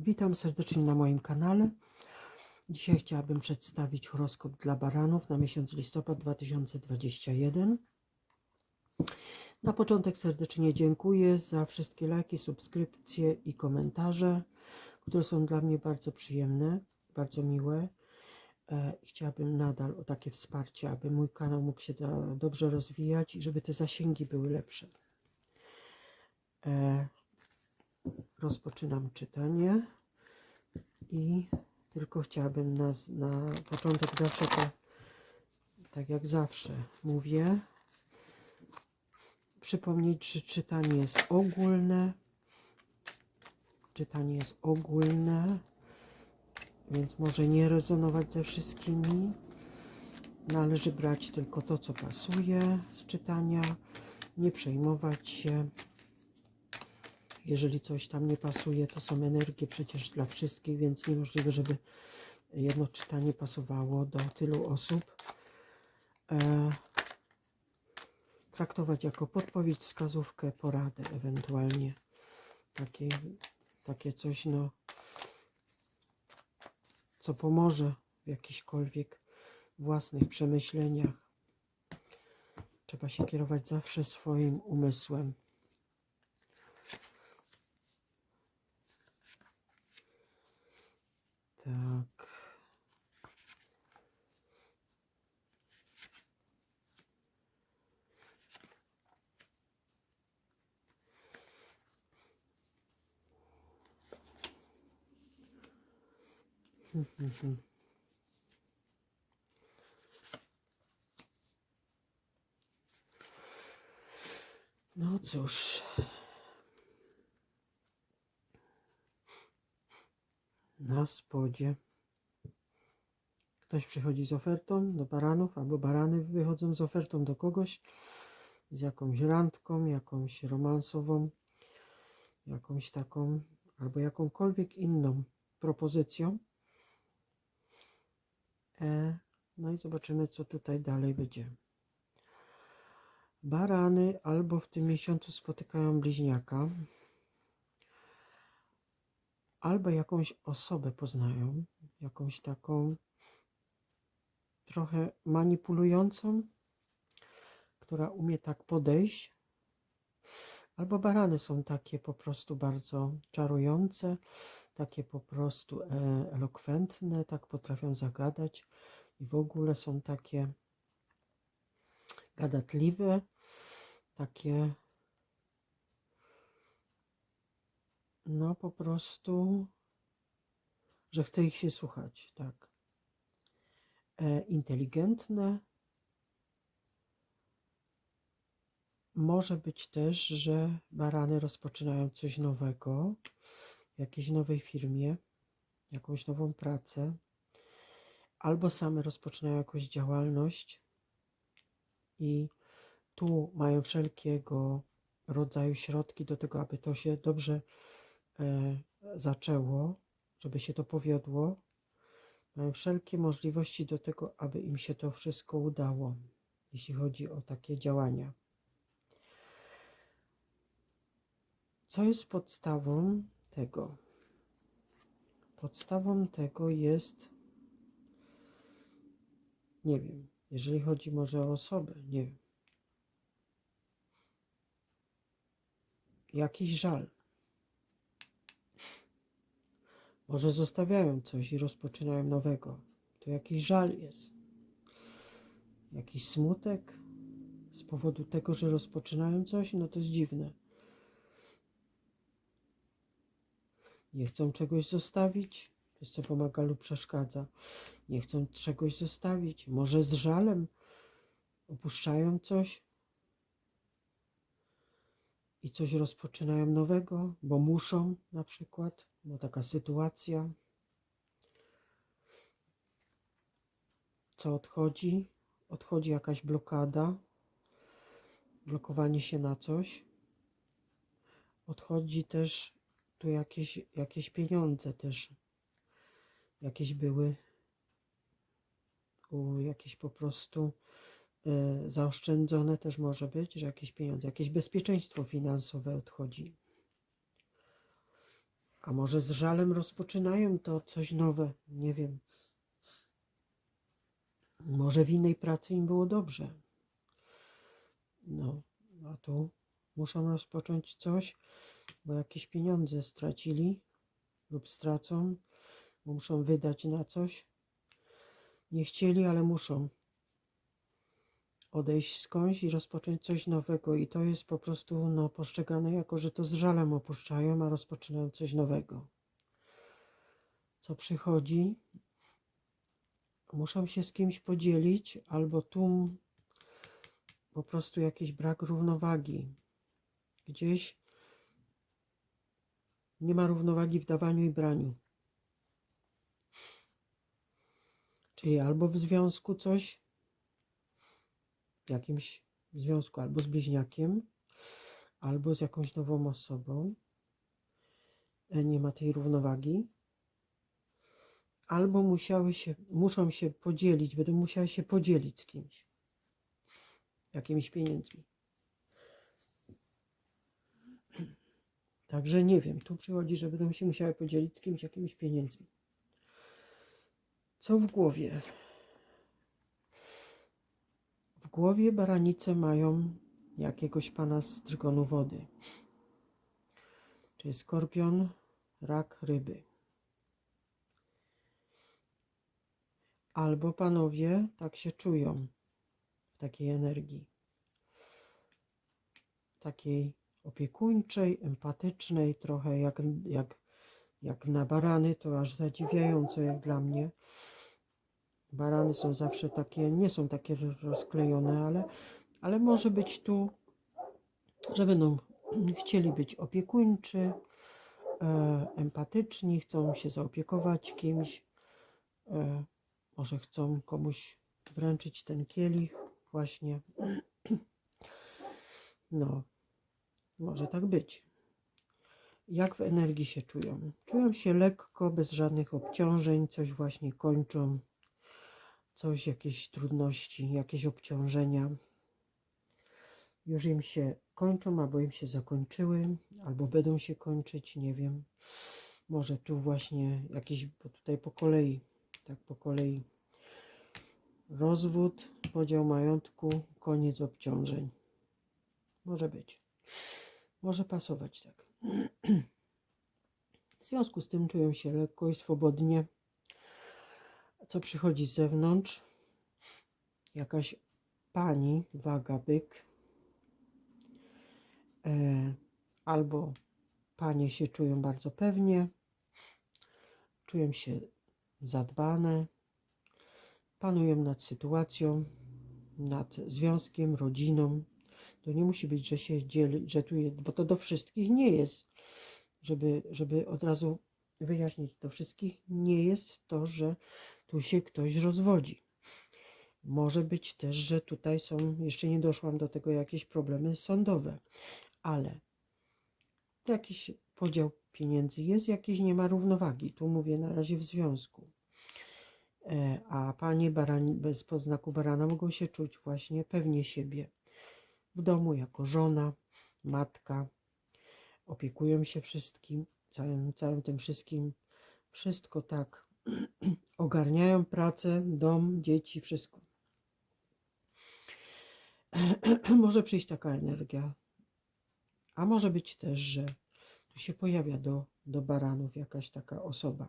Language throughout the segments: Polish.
Witam serdecznie na moim kanale. Dzisiaj chciałabym przedstawić horoskop dla baranów na miesiąc listopad 2021. Na początek serdecznie dziękuję za wszystkie lajki, subskrypcje i komentarze, które są dla mnie bardzo przyjemne, bardzo miłe. E, Chciałabym nadal o takie wsparcie, aby mój kanał mógł się dobrze rozwijać i żeby te zasięgi były lepsze. Rozpoczynam czytanie i tylko chciałabym na, na początek zawsze to, tak jak zawsze mówię, przypomnieć, że czytanie jest ogólne. Czytanie jest ogólne, więc może nie rezonować ze wszystkimi. Należy brać tylko to, co pasuje z czytania, nie przejmować się. Jeżeli coś tam nie pasuje, to są energie przecież dla wszystkich, więc niemożliwe, żeby jedno czytanie pasowało do tylu osób. E, traktować jako podpowiedź, wskazówkę, poradę ewentualnie. Takie, takie coś, no, co pomoże w jakichkolwiek własnych przemyśleniach. Trzeba się kierować zawsze swoim umysłem. Tak. No cóż. Na spodzie. Ktoś przychodzi z ofertą do baranów, albo barany wychodzą z ofertą do kogoś, z jakąś randką, jakąś romansową, jakąś taką, albo jakąkolwiek inną propozycją. E, no i zobaczymy, co tutaj dalej będzie. Barany albo w tym miesiącu spotykają bliźniaka, albo jakąś osobę poznają, jakąś taką trochę manipulującą, która umie tak podejść. Albo barany są takie po prostu bardzo czarujące, takie po prostu e, elokwentne, tak potrafią zagadać i w ogóle są takie gadatliwe, takie no po prostu, że chce ich się słuchać, tak. E, inteligentne. Może być też, że barany rozpoczynają coś nowego, w jakiejś nowej firmie, jakąś nową pracę, albo same rozpoczynają jakąś działalność i tu mają wszelkiego rodzaju środki do tego, aby to się dobrze zaczęło, żeby się to powiodło. Mają wszelkie możliwości do tego, aby im się to wszystko udało, jeśli chodzi o takie działania. Co jest podstawą tego? Podstawą tego jest, nie wiem, jeżeli chodzi może o osobę, nie wiem, jakiś żal. Może zostawiają coś i rozpoczynają nowego. To jakiś żal jest. Jakiś smutek z powodu tego, że rozpoczynają coś, no to jest dziwne. Nie chcą czegoś zostawić, jest co pomaga lub przeszkadza. Nie chcą czegoś zostawić, może z żalem opuszczają coś i coś rozpoczynają nowego, bo muszą na przykład, bo taka sytuacja. Co odchodzi? Odchodzi jakaś blokada, blokowanie się na coś. Odchodzi też tu jakieś, jakieś pieniądze też. Jakieś były, u, jakieś po prostu zaoszczędzone też może być, że jakieś pieniądze, jakieś bezpieczeństwo finansowe odchodzi. A może z żalem rozpoczynają to coś nowe, nie wiem. Może w innej pracy im było dobrze. No, a tu muszą rozpocząć coś, bo jakieś pieniądze stracili lub stracą, muszą wydać na coś. Nie chcieli, ale muszą odejść skądś i rozpocząć coś nowego. I to jest po prostu no, postrzegane jako, że to z żalem opuszczają, a rozpoczynają coś nowego. Co przychodzi, muszą się z kimś podzielić, albo tu po prostu jakiś brak równowagi. Gdzieś nie ma równowagi w dawaniu i braniu. Czyli albo w związku coś, jakimś związku, albo z bliźniakiem, albo z jakąś nową osobą, e, nie ma tej równowagi, albo musiały się, muszą się podzielić, będą musiały się podzielić z kimś, jakimiś pieniędzmi. Także nie wiem, tu przychodzi, że będą się musiały podzielić z kimś jakimiś pieniędzmi. Co w głowie? Głowie baranice mają jakiegoś pana z trygonu wody. Czyli skorpion, rak, ryby. Albo panowie tak się czują w takiej energii. Takiej opiekuńczej, empatycznej, trochę jak, jak, jak na barany, to aż zadziwiająco jak dla mnie. Barany są zawsze takie, nie są takie rozklejone, ale, ale może być tu, że będą chcieli być opiekuńczy, e, empatyczni, chcą się zaopiekować kimś, e, może chcą komuś wręczyć ten kielich, właśnie. No, może tak być. Jak w energii się czują? Czują się lekko, bez żadnych obciążeń, coś właśnie kończą, coś, jakieś trudności, jakieś obciążenia. Już im się kończą, albo im się zakończyły, albo będą się kończyć, nie wiem. Może tu właśnie jakiś, bo tutaj po kolei, tak po kolei. Rozwód, podział majątku, koniec obciążeń. Może być. Może pasować tak. W związku z tym czują się lekko i swobodnie. Co przychodzi z zewnątrz? Jakaś pani, waga, byk. E, albo panie się czują bardzo pewnie, czują się zadbane, panują nad sytuacją, nad związkiem, rodziną. To nie musi być, że się dzieli, że tu jest, bo to do wszystkich nie jest. Żeby, żeby od razu wyjaśnić, do wszystkich nie jest to, że tu się ktoś rozwodzi. Może być też, że tutaj są, jeszcze nie doszłam do tego, jakieś problemy sądowe, ale jakiś podział pieniędzy jest, jakiś nie ma równowagi. Tu mówię na razie w związku. E, a panie barani, bez poznaku barana mogą się czuć właśnie pewnie siebie w domu jako żona, matka, opiekują się wszystkim, całym, całym tym wszystkim, wszystko tak, ogarniają pracę, dom, dzieci, wszystko. może przyjść taka energia, a może być też, że tu się pojawia do, do baranów jakaś taka osoba.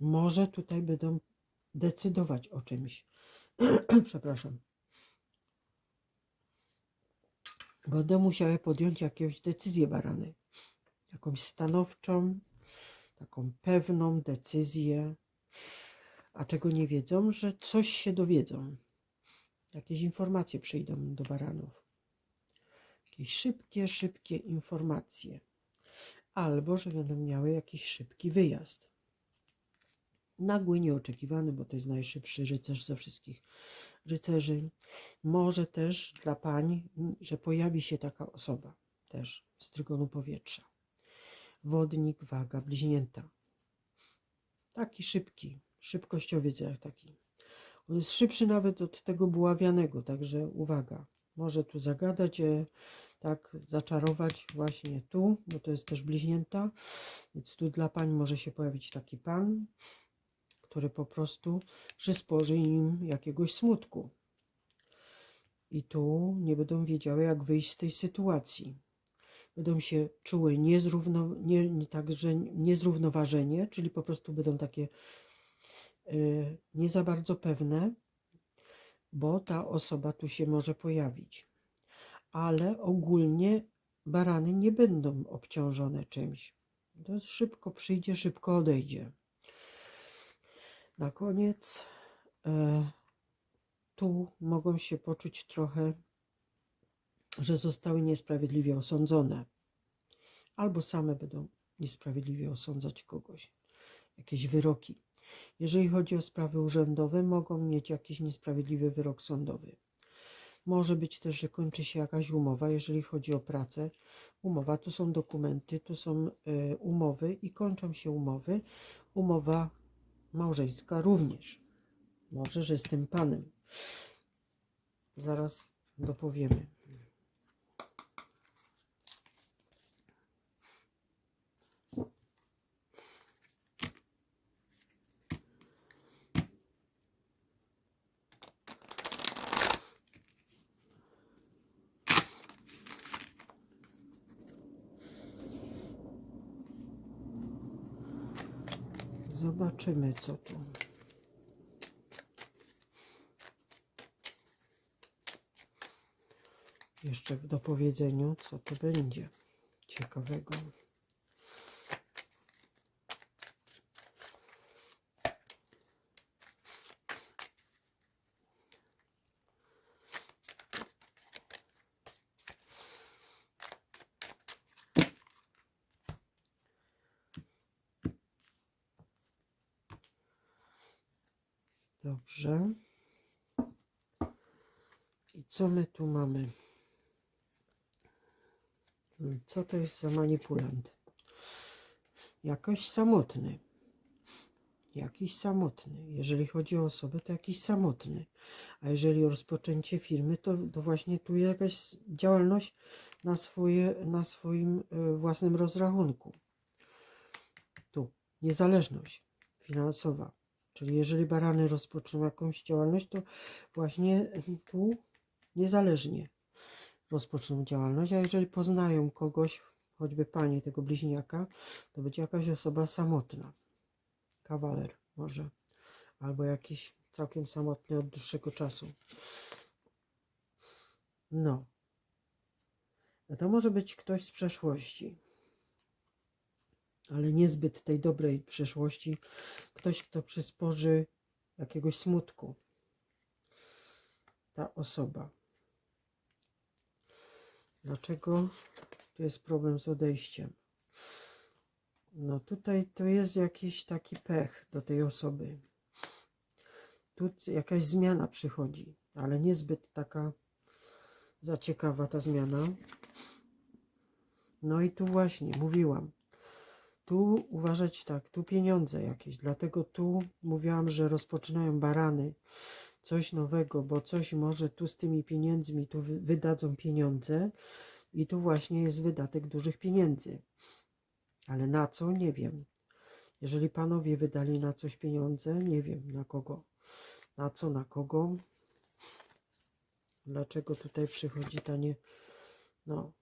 Może tutaj będą decydować o czymś. Przepraszam. Będą musiały podjąć jakąś decyzję barany. Jakąś stanowczą, taką pewną decyzję. A czego nie wiedzą, że coś się dowiedzą. Jakieś informacje przyjdą do baranów. Jakieś szybkie, szybkie informacje. Albo, że będą miały jakiś szybki wyjazd. Nagły, nieoczekiwany, bo to jest najszybszy rycerz ze wszystkich rycerzy. Może też dla pań, że pojawi się taka osoba też z trygonu powietrza. Wodnik, waga, bliźnięta. Taki szybki, szybkościowiec jak taki. On jest szybszy nawet od tego buławianego, także uwaga. Może tu zagadać, e, tak zaczarować właśnie tu, bo to jest też bliźnięta, więc tu dla pań może się pojawić taki pan, który po prostu przysporzy im jakiegoś smutku. I tu nie będą wiedziały, jak wyjść z tej sytuacji. Będą się czuły niezrówno, nie, nie, także niezrównoważenie, czyli po prostu będą takie y, nie za bardzo pewne, bo ta osoba tu się może pojawić. Ale ogólnie barany nie będą obciążone czymś. To szybko przyjdzie, szybko odejdzie. Na koniec e, tu mogą się poczuć trochę, że zostały niesprawiedliwie osądzone, albo same będą niesprawiedliwie osądzać kogoś, jakieś wyroki. Jeżeli chodzi o sprawy urzędowe, mogą mieć jakiś niesprawiedliwy wyrok sądowy. Może być też, że kończy się jakaś umowa, jeżeli chodzi o pracę. Umowa to są dokumenty, to są y, umowy i kończą się umowy. Umowa małżeńska również. Może, że tym panem. Zaraz dopowiemy. Zobaczymy, co tu. Jeszcze w dopowiedzeniu, co to będzie ciekawego. Dobrze. I co my tu mamy? Hmm, Co to jest za manipulant? Jakoś samotny. Jakiś samotny. Jeżeli chodzi o osobę, to jakiś samotny. A jeżeli o rozpoczęcie firmy, to, to właśnie tu jakaś działalność na, swoje, na swoim y, własnym rozrachunku. Tu niezależność finansowa. Czyli jeżeli barany rozpoczną jakąś działalność, to właśnie tu niezależnie rozpoczną działalność, a jeżeli poznają kogoś, choćby pani tego bliźniaka, to będzie jakaś osoba samotna. Kawaler może, albo jakiś całkiem samotny od dłuższego czasu. No. To może być ktoś z przeszłości, ale niezbyt tej dobrej przeszłości. Ktoś, kto przysporzy jakiegoś smutku. Ta osoba. Dlaczego tu jest problem z odejściem? No tutaj to jest jakiś taki pech do tej osoby. Tu jakaś zmiana przychodzi, ale niezbyt taka zaciekawa ta zmiana. No i tu właśnie mówiłam. Tu uważać tak, tu pieniądze jakieś, dlatego tu mówiłam, że rozpoczynają barany, coś nowego, bo coś może tu z tymi pieniędzmi, tu wy- wydadzą pieniądze i tu właśnie jest wydatek dużych pieniędzy. Ale na co? Nie wiem. Jeżeli panowie wydali na coś pieniądze, nie wiem na kogo. Na co, na kogo? Dlaczego tutaj przychodzi ta nie... No.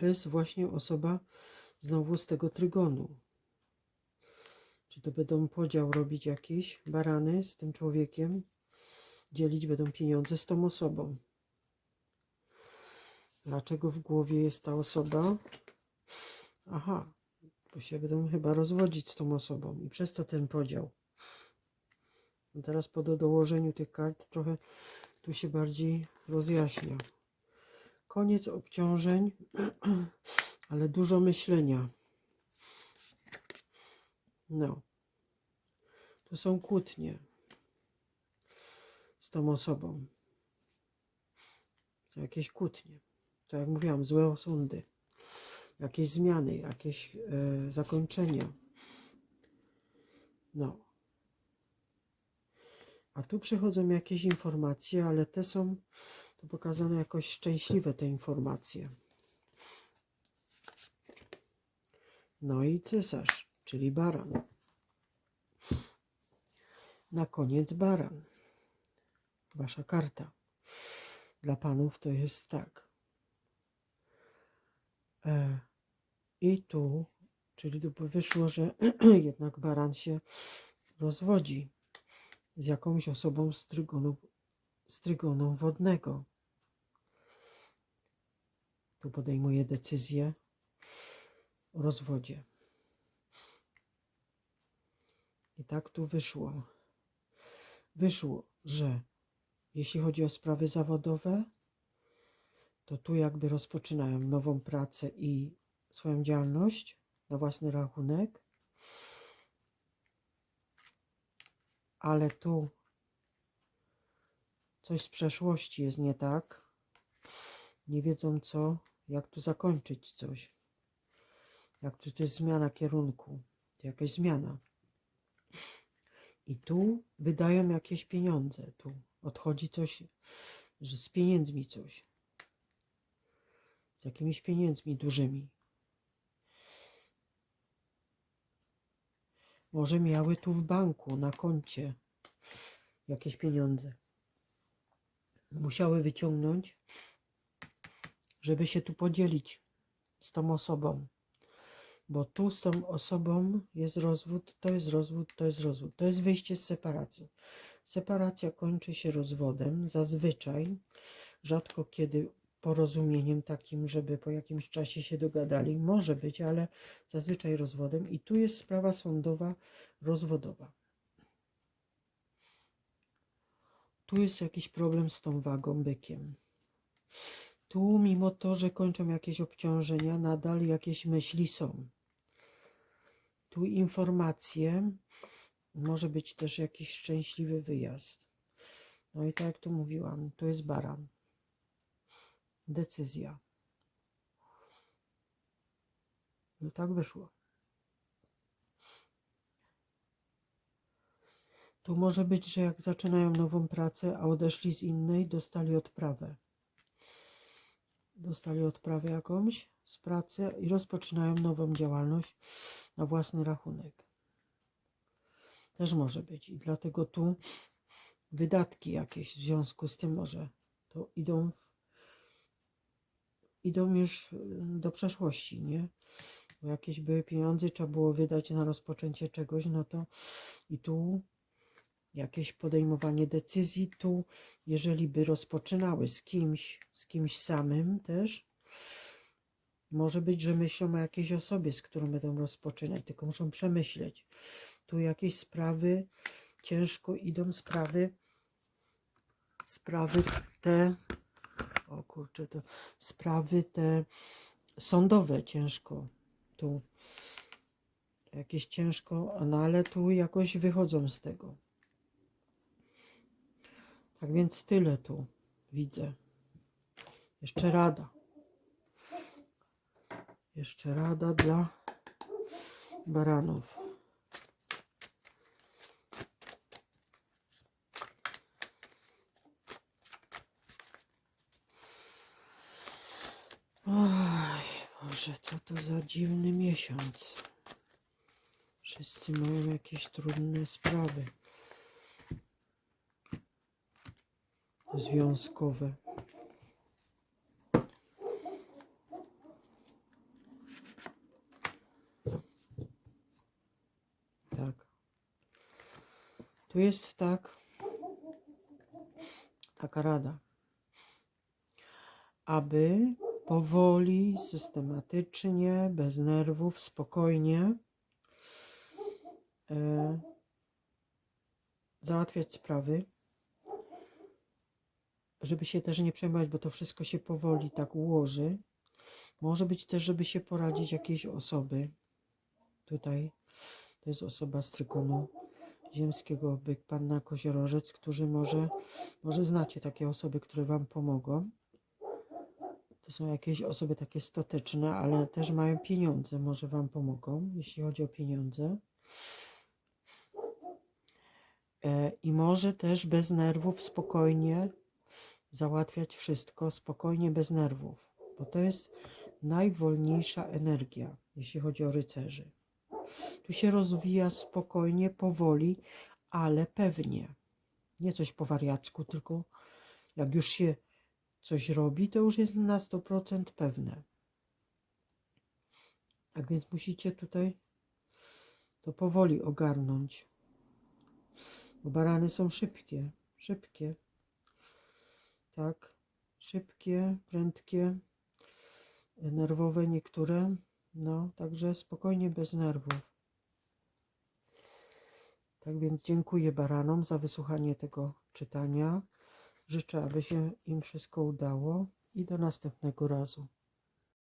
To jest właśnie osoba znowu z tego trygonu. Czy to będą podział robić jakiś barany z tym człowiekiem? Dzielić będą pieniądze z tą osobą. Dlaczego w głowie jest ta osoba? Aha, bo się będą chyba rozwodzić z tą osobą i przez to ten podział. A teraz po do- dołożeniu tych kart trochę tu się bardziej rozjaśnia. Koniec obciążeń, ale dużo myślenia. No. To są kłótnie z tą osobą. To jakieś kłótnie. To jak mówiłam, złe osądy. Jakieś zmiany, jakieś e, zakończenia. No. A tu przychodzą jakieś informacje, ale te są Tu pokazane jakoś szczęśliwe te informacje. No i cesarz, czyli baran. Na koniec baran. Wasza karta. Dla panów to jest tak. E, I tu, czyli tu wyszło, że jednak baran się rozwodzi z jakąś osobą z trygonu, z trygonu wodnego. Tu podejmuje decyzję o rozwodzie. I tak tu wyszło. Wyszło, że jeśli chodzi o sprawy zawodowe, to tu jakby rozpoczynają nową pracę i swoją działalność na własny rachunek, ale tu coś z przeszłości jest nie tak. Nie wiedzą co, jak tu zakończyć coś. Jak tu to jest zmiana kierunku, to jakaś zmiana. I tu wydają jakieś pieniądze, tu odchodzi coś, że z pieniędzmi coś. Z jakimiś pieniędzmi dużymi. Może miały tu w banku, na koncie jakieś pieniądze. Musiały wyciągnąć, żeby się tu podzielić z tą osobą. Bo tu z tą osobą jest rozwód, to jest rozwód, to jest rozwód. To jest wyjście z separacji. Separacja kończy się rozwodem, zazwyczaj, rzadko kiedy porozumieniem takim, żeby po jakimś czasie się dogadali. Może być, ale zazwyczaj rozwodem. I tu jest sprawa sądowa rozwodowa. Tu jest jakiś problem z tą wagą bykiem. Tu, mimo to, że kończą jakieś obciążenia, nadal jakieś myśli są. Tu informacje, może być też jakiś szczęśliwy wyjazd. No i tak jak tu mówiłam, tu jest baran. Decyzja. No tak wyszło. Tu może być, że jak zaczynają nową pracę, a odeszli z innej, dostali odprawę. Dostali odprawę jakąś z pracy i rozpoczynają nową działalność na własny rachunek. Też może być. I dlatego tu wydatki jakieś w związku z tym może to idą, w, idą już do przeszłości, nie? Bo jakieś były pieniądze, trzeba było wydać na rozpoczęcie czegoś, no to i tu jakieś podejmowanie decyzji tu, jeżeli by rozpoczynały z kimś, z kimś samym też, może być, że myślą o jakiejś osobie, z którą będą rozpoczynać, tylko muszą przemyśleć. Tu jakieś sprawy, ciężko idą sprawy, sprawy te, o kurczę, to sprawy te sądowe ciężko tu, jakieś ciężko, no ale tu jakoś wychodzą z tego. Tak więc tyle tu widzę. Jeszcze rada. Jeszcze rada dla baranów. Oj, Boże, co to za dziwny miesiąc. Wszyscy mają jakieś trudne sprawy. Związkowe. Tak. Tu jest tak, taka rada, aby powoli, systematycznie, bez nerwów, spokojnie e, załatwiać sprawy żeby się też nie przejmować, bo to wszystko się powoli tak ułoży. Może być też, żeby się poradzić jakiejś osoby. Tutaj to jest osoba z trykonu ziemskiego, byk, panna koziorożec, którzy może, może znacie takie osoby, które wam pomogą. To są jakieś osoby takie stateczne, ale też mają pieniądze, może wam pomogą, jeśli chodzi o pieniądze. E, I może też bez nerwów, spokojnie, załatwiać wszystko spokojnie, bez nerwów, bo to jest najwolniejsza energia, jeśli chodzi o rycerzy. Tu się rozwija spokojnie, powoli, ale pewnie. Nie coś po wariacku, tylko jak już się coś robi, to już jest na 100% pewne. Tak więc musicie tutaj to powoli ogarnąć. Bo barany są szybkie, szybkie. Tak, szybkie, prędkie, nerwowe niektóre. No, także spokojnie, bez nerwów. Tak więc dziękuję baranom za wysłuchanie tego czytania. Życzę, aby się im wszystko udało i do następnego razu.